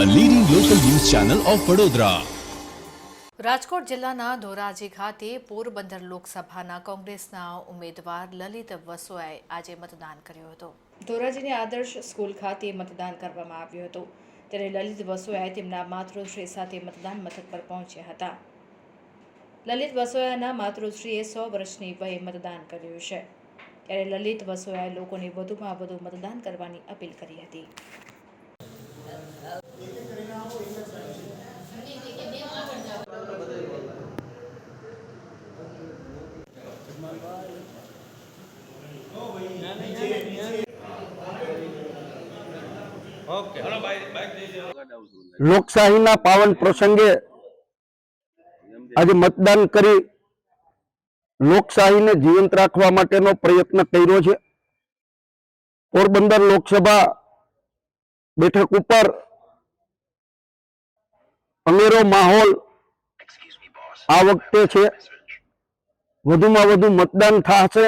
Channel of Vadodara Rajkot જિલ્લાના ધોરાજી ખાતે પોરબંદર લોકસભાના કોંગ્રેસના ઉમેદવાર લલિત વસોયાએ આજે મતદાન કર્યું હતું. ધોરાજીની આદર્શ સ્કૂલ ખાતે મતદાન કરવામાં આવ્યું હતું. ત્યારે લલિત વસોયાએ તેમના માતૃશ્રી સાથે મતદાન મથક પર પહોંચ્યા હતા. લલિત વસોયાના માતૃશ્રીએ સો વર્ષની વયે મતદાન કર્યું છે. ત્યારે લલિત વસોયાએ લોકોને વધુમાં વધુ મતદાન કરવાની અપીલ કરી હતી. લોકશાહીના પાવન પ્રસંગે આજે મતદાન કરી લોકશાહીને જીવંત રાખવા માટેનો પ્રયત્ન કર્યો છે. પોરબંદર લોકસભા બેઠક ઉપર અમેરો માહોલ આ વખતે છે. વધુમાં વધુ મતદાન થશે.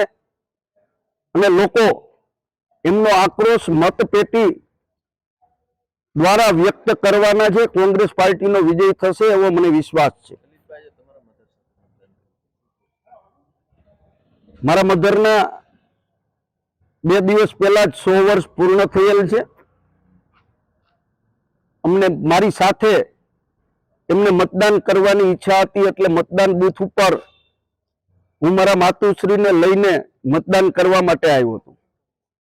અને લોકો એમનો આક્રોશ મતપેટી દ્વારા વ્યક્ત કરવાના છે. કોંગ્રેસ પાર્ટીનો વિજય થશે એવો મને વિશ્વાસ છે. મારા મધરના બે દિવસ પહેલા જ સો વર્ષ પૂર્ણ થયેલ છે. અમને મારી સાથે એમને મતદાન કરવાની ઈચ્છા હતી એટલે મતદાન બૂથ ઉપર હું મારા માતુશ્રીને લઈને મતદાન કરવા માટે આવ્યો હતો.